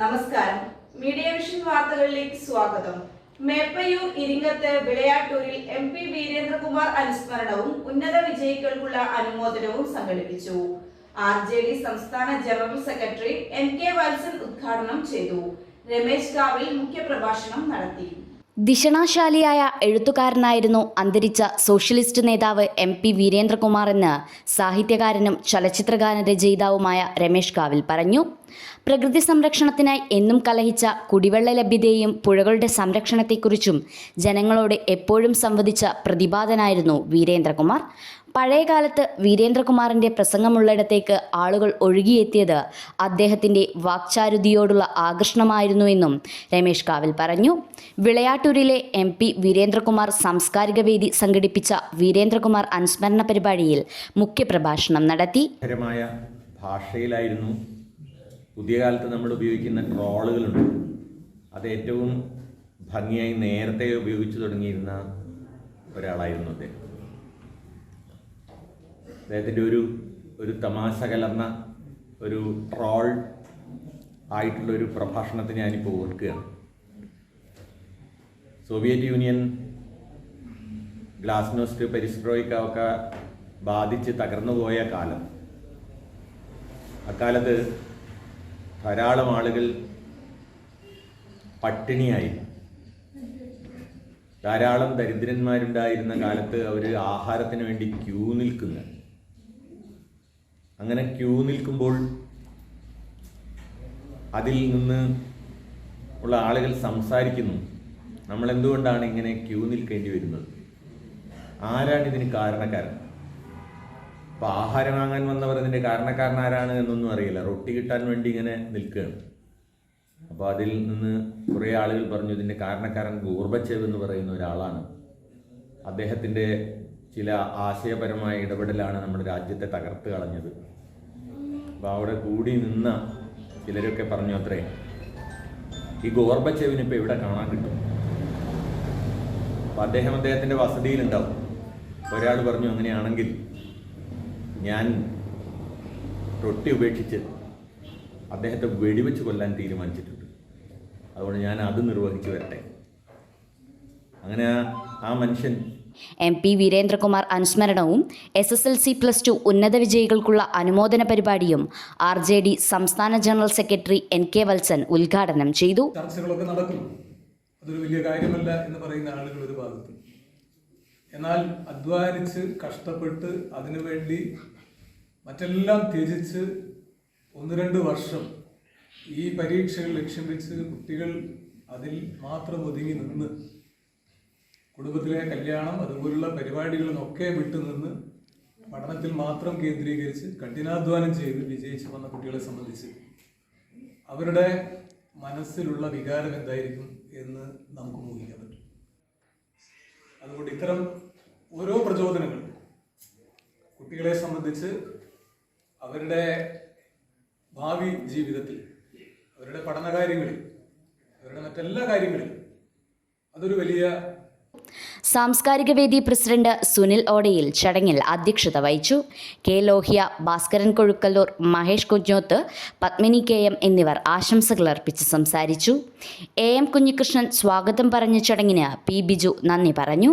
നമസ്കാരം. Media vision വാർത്തകളിലേക്ക് സ്വാഗതം. മേപ്പയൂർ ഇരിങ്ങത്ത് വിളയാട്ടൂരിൽ എം പി വീരേന്ദ്രകുമാർ അനുസ്മരണവും ഉന്നത വിജയികൾക്കുള്ള അനുമോദനവും സംഘടിപ്പിച്ചു. ആർ ജെ ഡി സംസ്ഥാന general secretary N K Valsan ഉദ്ഘാടനം ചെയ്തു. രമേശ് കാവിൽ മുഖ്യപ്രഭാഷണം നടത്തി. ദിഷണാശാലിയായ എഴുത്തുകാരനായിരുന്നു അന്തരിച്ച സോഷ്യലിസ്റ്റ് നേതാവ് എം പി വീരേന്ദ്രകുമാർ എന്ന് സാഹിത്യകാരനും ചലച്ചിത്രഗാന രചയിതാവുമായ രമേഷ് കാവിൽ പറഞ്ഞു. പ്രകൃതി സംരക്ഷണത്തിനായി എന്നും കലഹിച്ച കുടിവെള്ള ലഭ്യതയെയും പുഴകളുടെ സംരക്ഷണത്തെക്കുറിച്ചും ജനങ്ങളോട് എപ്പോഴും സംവദിച്ച പ്രതിപാദനായിരുന്നു വീരേന്ദ്രകുമാർ. പഴയകാലത്ത് വീരേന്ദ്രകുമാറിന്റെ പ്രസംഗമുള്ളിടത്തേക്ക് ആളുകൾ ഒഴുകിയെത്തിയത് അദ്ദേഹത്തിന്റെ വാക്ചാരുതിയോടുള്ള ആകർഷണമായിരുന്നുവെന്നും രമേഷ് കാവിൽ പറഞ്ഞു. വിളയാട്ടൂരിലെ എം പി വീരേന്ദ്രകുമാർ സാംസ്കാരിക വേദി സംഘടിപ്പിച്ച വീരേന്ദ്രകുമാർ അനുസ്മരണ പരിപാടിയിൽ മുഖ്യപ്രഭാഷണം നടത്തി. ഭാഷയിലായിരുന്നു പുതിയ കാലത്ത് നമ്മൾ ഉപയോഗിക്കുന്ന ട്രോളുകളുണ്ട്. അത് ഏറ്റവും ഭംഗിയായി നേരത്തെ ഉപയോഗിച്ചു തുടങ്ങിയിരുന്ന ഒരാളായിരുന്നു അദ്ദേഹം. അദ്ദേഹത്തിന്റെ ഒരു ഒരു തമാശ കലർന്ന ഒരു ട്രോൾ ആയിട്ടുള്ള ഒരു പ്രഭാഷണത്തിന് ഞാനിപ്പോൾ ഓർക്കുകയാണ്. സോവിയറ്റ് യൂണിയൻ ഗ്ലാസ്നോസ്റ്റ് പെരിസ്ട്രോയിക്ക ഒക്കെ ബാധിച്ച് തകർന്നു പോയ കാലം. അക്കാലത്ത് ധാരാളം ആളുകൾ പട്ടിണിയായി. ധാരാളം ദരിദ്രന്മാരുണ്ടായിരുന്ന കാലത്ത് അവർ ആഹാരത്തിന് വേണ്ടി ക്യൂ നിൽക്കുന്നു. അങ്ങനെ ക്യൂ നിൽക്കുമ്പോൾ അതിൽ നിന്ന് ഉള്ള ആളുകൾ സംസാരിക്കുന്നു. നമ്മൾ എന്തുകൊണ്ടാണ് ഇങ്ങനെ ക്യൂ നിൽക്കേണ്ടി വരുന്നത്? ആരാണ് ഇതിന് കാരണക്കാരൻ? അപ്പോൾ ആഹാരം വാങ്ങാൻ വന്നവർ ഇതിന്റെ കാരണക്കാരൻ ആരാണ് എന്നൊന്നും അറിയില്ല. റൊട്ടി കിട്ടാൻ വേണ്ടി ഇങ്ങനെ നിൽക്കുകയാണ്. അപ്പോൾ അതിൽ നിന്ന് കുറേ ആളുകൾ പറഞ്ഞു ഇതിന്റെ കാരണക്കാരൻ ഗോർബച്ചേവ് എന്ന് പറയുന്ന ഒരാളാണ്. അദ്ദേഹത്തിന്റെ ചില ആശയപരമായ ഇടപെടലാണ് നമ്മുടെ രാജ്യത്തെ തകർത്ത് കളഞ്ഞത്. അപ്പോൾ അവിടെ കൂടി നിന്ന ചിലരൊക്കെ പറഞ്ഞു അത്രേ ഈ ഗോർബച്ചേവിന് ഇപ്പോൾ ഇവിടെ കാണാൻ കിട്ടും? അപ്പം അദ്ദേഹം അദ്ദേഹത്തിന്റെ വസതിയിലുണ്ടാവും. ഒരാൾ പറഞ്ഞു അങ്ങനെയാണെങ്കിൽ ഞാൻ റൊട്ടി ഉപേക്ഷിച്ച് അദ്ദേഹത്തെ വെടിവെച്ച് കൊല്ലാൻ തീരുമാനിച്ചിട്ടുണ്ട്. അതുകൊണ്ട് ഞാൻ അത് നിർവഹിച്ചു വരട്ടെ. അങ്ങനെ ആ മനുഷ്യൻ M P Veerendrakumar അനുസ്മരണവും S S L C plus two ഉന്നത വിജയികൾക്കുള്ള അനുമോദന പരിപാടിയും ആർ ജെ ഡി സംസ്ഥാന general secretary N K Valsan ഉദ്ഘാടനം ചെയ്തു. ചർച്ചകളൊക്കെ നടക്കും അതൊരു വലിയ കാര്യമല്ല എന്ന് പറയുന്ന ആളുകൾ ഒരു ഭാഗത്ത്. എന്നാൽ അധ്വാനിച്ച് കഷ്ടപ്പെട്ട് അതിനുവേണ്ടി മറ്റെല്ലാം ത്യജിച്ച് ഒന്ന് രണ്ട് വർഷം ഈ പരീക്ഷകൾ ലക്ഷ്യം വെച്ച് കുട്ടികൾ അതിൽ മാത്രം ഒതുങ്ങി നിന്ന് കുടുംബത്തിലെ കല്യാണം അതുപോലുള്ള പരിപാടികളിലൊക്കെ വിട്ടുനിന്ന് പഠനത്തിൽ മാത്രം കേന്ദ്രീകരിച്ച് കഠിനാധ്വാനം ചെയ്ത് വിജയിച്ചു വന്ന കുട്ടികളെ സംബന്ധിച്ച് അവരുടെ മനസ്സിലുള്ള വികാരം എന്തായിരിക്കും എന്ന് നമുക്ക് ഊഹിക്കാൻ പറ്റും. അതുകൊണ്ട് ഇത്തരം ഓരോ പ്രചോദനങ്ങൾ കുട്ടികളെ സംബന്ധിച്ച് അവരുടെ ഭാവി ജീവിതത്തിൽ അവരുടെ പഠന കാര്യങ്ങളിൽ അവരുടെ മറ്റെല്ലാ കാര്യങ്ങളിലും അതൊരു വലിയ സാംസ്കാരിക വേദി പ്രസിഡന്റ് സുനിൽ ഓടയിൽ ചടങ്ങിൽ അധ്യക്ഷത വഹിച്ചു. K Lohia Bhaskaran Kozhukkallur Mahesh Kunjoth Padmini K M എന്നിവർ ആശംസകൾ അർപ്പിച്ച് സംസാരിച്ചു. എ എം കുഞ്ഞികൃഷ്ണൻ സ്വാഗതം പറഞ്ഞ ചടങ്ങിന് പി ബിജു നന്ദി പറഞ്ഞു.